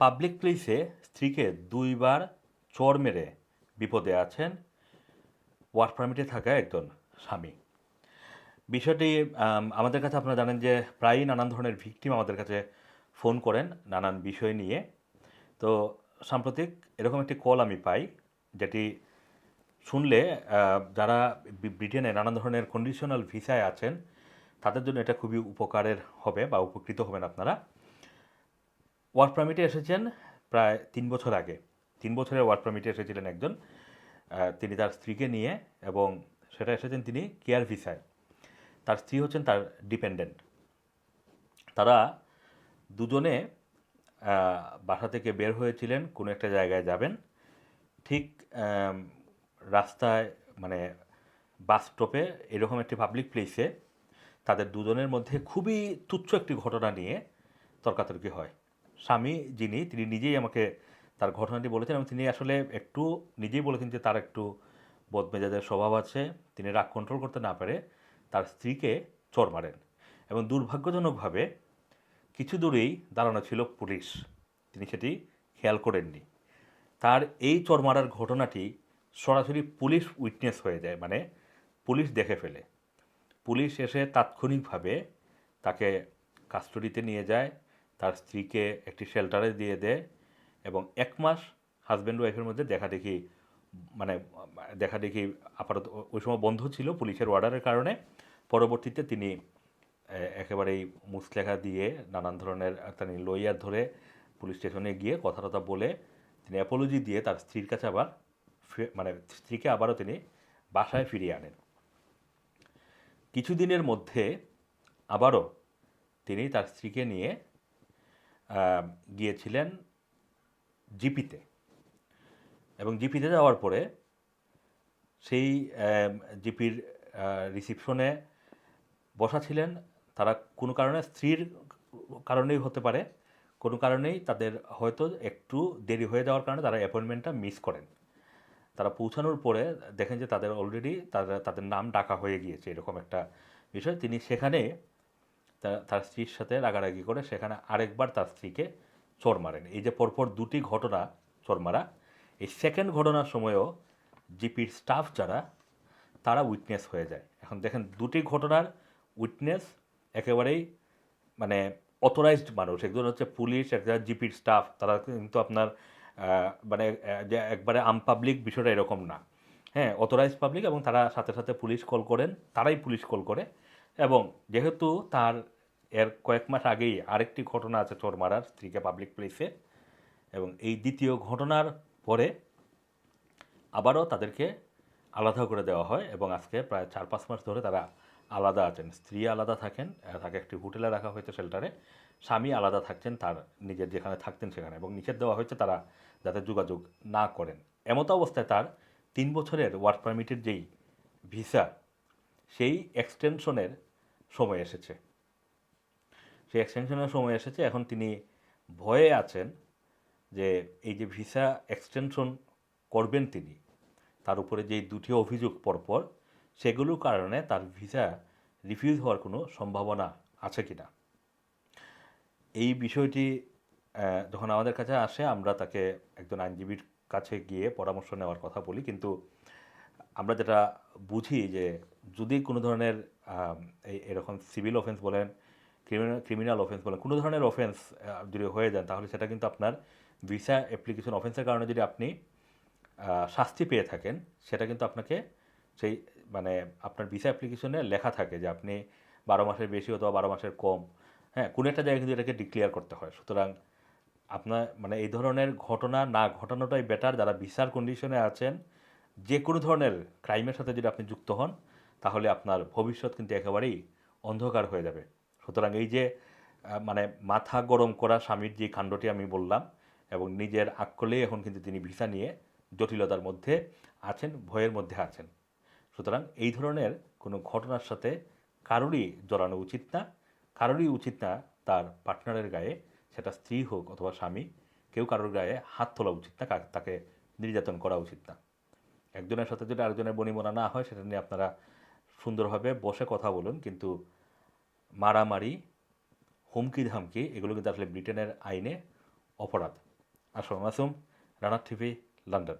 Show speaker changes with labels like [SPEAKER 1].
[SPEAKER 1] Public প্লেসে স্ত্রীকে দুইবার চর মেরে বিপদে আছেন ওয়ার্ক পারমিটে থাকা একজন স্বামী। বিষয়টি আমাদের কাছে আপনারা জানেন যে প্রায়ই নানান ধরনের ভিকটিম আমাদের কাছে ফোন করেন নানান বিষয় নিয়ে। তো সাম্প্রতিক এরকম একটি কল আমি পাই, যেটি শুনলে যারা ব্রিটেনে নানান ধরনের কন্ডিশনাল ভিসায় আছেন, তাদের জন্য এটা খুবই উপকারের হবে বা উপকৃত হবেন আপনারা। ওয়ার্ক পারমিটে এসেছেন প্রায় তিন বছর আগে। তিন বছরের ওয়ার্ক পারমিটে এসেছিলেন একজন তিনি তার স্ত্রীকে নিয়ে এবং সেটা এসেছেন তিনি কেয়ার ভিসায়। তার স্ত্রী হচ্ছেন তার ডিপেন্ডেন্ট। তারা দুজনে বাসা থেকে বের হয়েছিলেন, কোনো একটা জায়গায় যাবেন। ঠিক রাস্তায় মানে বাস স্টপে এরকম একটি পাবলিক প্লেসে তাদের দুজনের মধ্যে খুবই তুচ্ছ একটি ঘটনা নিয়ে তর্কাতর্কি হয়। স্বামী যিনি, তিনি নিজেই আমাকে তার ঘটনাটি বলেছেন এবং তিনি আসলে একটু নিজেই বলেছেন যে তার একটু বদমেজাজের স্বভাব আছে, তিনি রাগ কন্ট্রোল করতে না পারে তার স্ত্রীকে চড় মারেন এবং দুর্ভাগ্যজনকভাবে কিছু দূরেই দাঁড়ানো ছিল পুলিশ। তিনি সেটি খেয়াল করেননি। তার এই চর মারার ঘটনাটি সরাসরি পুলিশ উইটনেস হয়ে যায় মানে পুলিশ দেখে ফেলে। পুলিশ এসে তাৎক্ষণিকভাবে তাকে কাস্টডিতে নিয়ে যায় তার স্ত্রীকে একটি শেল্টারে দিয়ে দেয় এবং এক মাস হাজব্যান্ড ওয়াইফের মধ্যে দেখা দেখি মানে দেখা দেখি আপাতত ওই সময় বন্ধ ছিল পুলিশের অর্ডারের কারণে। পরবর্তীতে তিনি একেবারেই মুসলেখা দিয়ে নানান ধরনের তিনি লইয়ার ধরে পুলিশ স্টেশনে গিয়ে কথা টথা বলে তিনি অ্যাপোলজি দিয়ে তার স্ত্রীর কাছে আবার মানে স্ত্রীকে আবারও তিনি বাসায় ফিরিয়ে আনেন। কিছুদিনের মধ্যে আবারও তিনি তার স্ত্রীকে নিয়ে গিয়েছিলেন জিপিতে। এবং জিপিতে যাওয়ার পরে সেই জিপির রিসিপশনে বসা ছিলেন। তারা কোনো কারণে স্ত্রীর কারণেই হতে পারে, কোনো কারণেই তাদের হয়তো একটু দেরি হয়ে যাওয়ার কারণে তারা অ্যাপয়েন্টমেন্টটা মিস করেন। তারা পৌঁছানোর পরে দেখেন যে তাদের অলরেডি তাদের তাদের নাম ডাকা হয়ে গিয়েছে, এরকম একটা বিষয়। তিনি সেখানে তার স্ত্রীর সাথে রাগারাগি করে সেখানে আরেকবার তার স্ত্রীকে চোর মারেন। এই যে পরপর দুটি ঘটনা, চোর মারা, এই সেকেন্ড ঘটনার সময়ও জিপির স্টাফ যারা, তারা উইটনেস হয়ে যায়। এখন দেখেন দুটি ঘটনার উইটনেস একেবারেই মানে অথরাইজড মানুষ। একজন হচ্ছে পুলিশ একজন জিপির স্টাফ তারা কিন্তু আপনার মানে যে একবারে আনপাবলিক বিষয়টা এরকম না। হ্যাঁ অথরাইজ পাবলিক এবং তারা সাথে সাথে পুলিশ কল করেন, তারাই পুলিশ কল করে। এবং যেহেতু তার এর কয়েক মাস আগেই আরেকটি ঘটনা আছে চোর মারার স্ত্রীকে পাবলিক প্লেসে এবং এই দ্বিতীয় ঘটনার পরে আবারও তাদেরকে আলাদা করে দেওয়া হয় এবং আজকে প্রায় চার পাঁচ মাস ধরে তারা আলাদা আছেন। স্ত্রী আলাদা থাকেন তাকে একটি হোটেলে রাখা হয়েছে শেল্টারে স্বামী আলাদা থাকছেন, তার নিজের যেখানে থাকতেন সেখানে এবং নিষেধ দেওয়া হয়েছে তারা যাতে যোগাযোগ না করেন। এমতো অবস্থায় তার তিন বছরের ওয়ার্ক পারমিটের যেই ভিসা সেই এক্সটেনশনের সময় এসেছে। সেই এক্সটেনশনের সময় এসেছে। এখন তিনি ভয়ে আছেন যে এই যে ভিসা এক্সটেনশন করবেন তিনি, তার উপরে যে দুটি অভিযোগ পরপর সেগুলোর কারণে তার ভিসা রিফিউজ হওয়ার কোনো সম্ভাবনা আছে কি না এই বিষয়টি যখন আমাদের কাছে আসে, আমরা তাকে একজন আইনজীবীর কাছে গিয়ে পরামর্শ নেওয়ার কথা বলি। কিন্তু আমরা যেটা বুঝি যে যদি কোনো ধরনের এরকম সিভিল অফেন্স বলেন ক্রিমিনাল ক্রিমিনাল অফেন্স বলেন, কোনো ধরনের অফেন্স যদি হয়ে যান তাহলে সেটা কিন্তু আপনার ভিসা অ্যাপ্লিকেশন অফেন্সের কারণে যদি আপনি শাস্তি পেয়ে থাকেন, সেটা কিন্তু আপনাকে সেই মানে আপনার ভিসা অ্যাপ্লিকেশনে লেখা থাকে যে আপনি বারো মাসের বেশি অথবা বারো মাসের কম। হ্যাঁ কোনো একটা জায়গায় কিন্তু এটাকে ডিক্লেয়ার করতে হয়। সুতরাং আপনার মানে এই ধরনের ঘটনা না ঘটানোটাই বেটার যারা ভিসার কন্ডিশনে আছেন যে কোনো ধরনের ক্রাইমের সাথে যদি আপনি যুক্ত হন, তাহলে আপনার ভবিষ্যৎ কিন্তু একেবারেই অন্ধকার হয়ে যাবে। সুতরাং এই যে মানে মাথা গরম করা স্বামীর যে কাণ্ডটি আমি বললাম এবং নিজের আকলেই এখন কিন্তু তিনি ভিসা নিয়ে জটিলতার মধ্যে আছেন, ভয়ের মধ্যে আছেন। সুতরাং এই ধরনের কোনো ঘটনার সাথে কারোরই জড়ানো উচিত না। কারোরই উচিত না তার পার্টনারের গায়ে সেটা স্ত্রী হোক অথবা স্বামী, কেউ কারোর গায়ে হাত তোলা উচিত না তাকে নির্যাতন করা উচিত না। একজনের সাথে যদি আরেকজনের বনিমনা না হয়, সেটা নিয়ে আপনারা সুন্দরভাবে বসে কথা বলুন। কিন্তু মারামারি হুমকি ধামকি এগুলো কিন্তু আসলে ব্রিটেনের আইনে অপরাধ। আসলাম মাসুম রানার টিভি, লন্ডন।